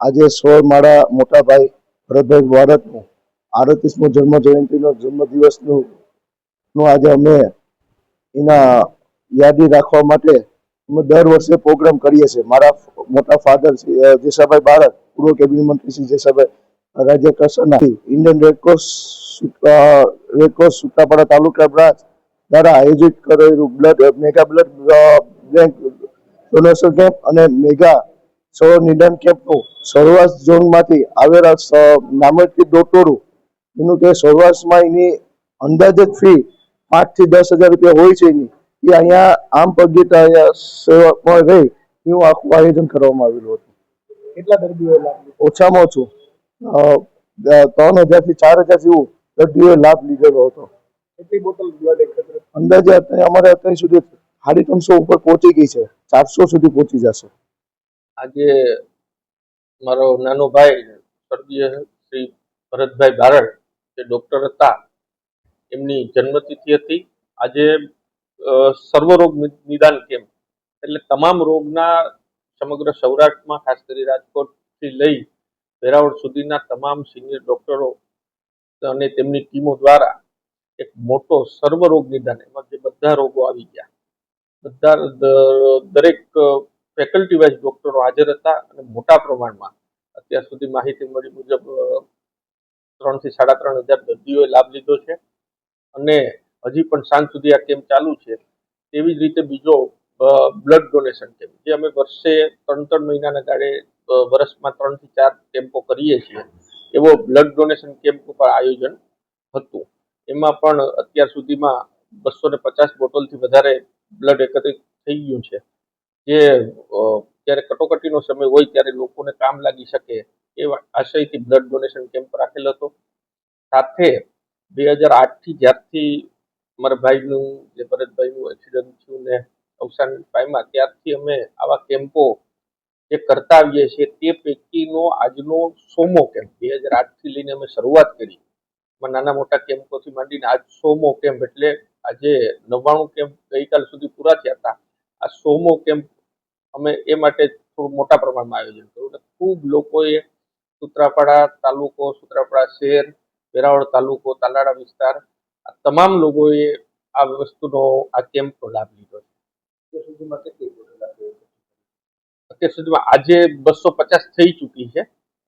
આજે સોળ મારા મોટા ભાઈ ભરતભાઈ ભારતનું આડત્રીસમો જન્મ જયંતિનો જન્મદિવસનું નું આજે અમે એના યાદી રાખવા માટે અમે દર વર્ષે પ્રોગ્રામ કરીએ છીએ. મારા મોટા ફાધર જેસાભાઈ બારડ પૂર્વ કેબિનેટ મંત્રી શ્રી જેસાભાઈ રાજ્ય કક્ષાના Indian red cross red cross Sutrapada taluka branch દ્વારા આયોજિત કરેલું blood mega blood bank donation camp અને મેગા સૌર નિદાન કેમ્પનું સૌરાષ્ટ્ર ઝોનમાંથી આવેલા નામાંકિત ડોક્ટરો એનું કે સૌરાષ્ટ્રમાં એની અંદાજિત ફી પાંચથી દસ હજાર રૂપિયા હોય છે એની. એ અહીંયા આમ પબ્લિક અહીંયા સેવામાં રહી એવું આખું આયોજન કરવામાં આવેલું હતું. કેટલા દર્દીઓ ઓછામાં ઓછું ત્રણ હજારથી ચાર હજાર જેવું દર્દીઓએ લાભ લીધેલો હતો. કેટલી બોટલ અંદાજે અત્યારે અમારે અત્યાર સુધી સાડી ત્રણસો ઉપર પહોંચી ગઈ છે. ચારસો સુધી પહોંચી જશે. આજે મારો નાનો ભાઈ સ્વર્ગીય શ્રી ભરતભાઈ બારડ, જે ડૉક્ટર હતા, એમની જન્મતિથિ હતી. આજે સર્વરોગ નિદાન કેમ્પ. એટલે તમામ રોગના સમગ્ર સૌરાષ્ટ્રમાં, ખાસ કરી રાજકોટથી લઈ વેરાવળ સુધીના તમામ સિનિયર ડોક્ટરો અને તેમની ટીમો દ્વારા એક મોટો સર્વરોગ નિદાન, એમાં જે બધા રોગો આવી ગયા. બધા દરેક ફેકલ્ટી વાઇઝ ડોક્ટરો હાજર હતા અને મોટા પ્રમાણમાં અત્યાર સુધી માહિતી મળી મુજબ ત્રણથી સાડા ત્રણ હજાર દર્દીઓએ લાભ લીધો છે. અને હજી પણ સાંજ સુધી આ કેમ્પ ચાલુ છે. તેવી જ રીતે બીજો બ્લડ ડોનેશન કેમ્પ, જે અમે વર્ષે ત્રણ ત્રણ મહિનાના ગાળે વર્ષમાં ત્રણથી ચાર કેમ્પો કરીએ છીએ. એવો બ્લડ ડોનેશન કેમ્પ ઉપર આયોજન હતું. એમાં પણ અત્યાર સુધીમાં બસો ને પચાસ બોટલથી વધારે બ્લડ એકત્રિત થઈ ગયું છે. જે જ્યારે કટોકટીનો સમય હોય ત્યારે લોકોને કામ લાગી શકે એવા આશયથી બ્લડ ડોનેશન કેમ્પ રાખેલો હતો. સાથે બે હજાર આઠથી જ્યારથી મારા ભાઈનું, જે ભરતભાઈનું એક્સિડન્ટ થયું ને અવસાન પામ્યા, ત્યારથી અમે આવા કેમ્પો જે કરતા આવીએ છીએ તે પૈકીનો આજનો સોમો કેમ્પ બે હજાર આઠથી લઈને અમે શરૂઆત કરી. નાના મોટા કેમ્પોથી માંડીને આજ સોમો કેમ્પ એટલે આજે નવ્વાણું કેમ્પ ગઈકાલ સુધી પૂરા થયા હતા. આ સોમો કેમ્પ અમે એ માટે થોડું મોટા પ્રમાણમાં આયોજન કર્યું એટલે ખૂબ લોકોએ સુત્રાપાડા તાલુકો, સુત્રાપાડા શહેર, વેરાવળ તાલુકો, તાલાળા વિસ્તાર, આ તમામ લોકોએ આ વસ્તુનો આ કેમ્પનો લાભ લીધો છે. અત્યાર સુધીમાં આજે બસો પચાસ થઈ ચૂકી છે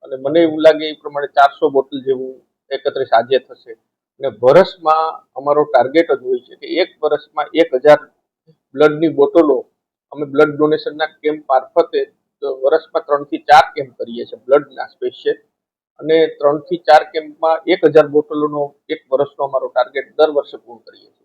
અને મને એવું લાગે એ પ્રમાણે ચારસો બોટલ જેવું એકત્રીસ આજે થશે. અને વર્ષમાં અમારો ટાર્ગેટ જ હોય છે કે એક વર્ષમાં એક હજાર બ્લડની બોટલો અમે બ્લડ ડોનેશનના કેમ્પ મારફતે વર્ષમાં ત્રણથી ચાર કેમ્પ કરીએ છીએ બ્લડના સ્પેશિયલ અને ત્રણથી ચાર કેમ્પમાં એક હજાર બોટલોનો એક વર્ષનો અમારો ટાર્ગેટ દર વર્ષે પૂર્ણ કરીએ છીએ.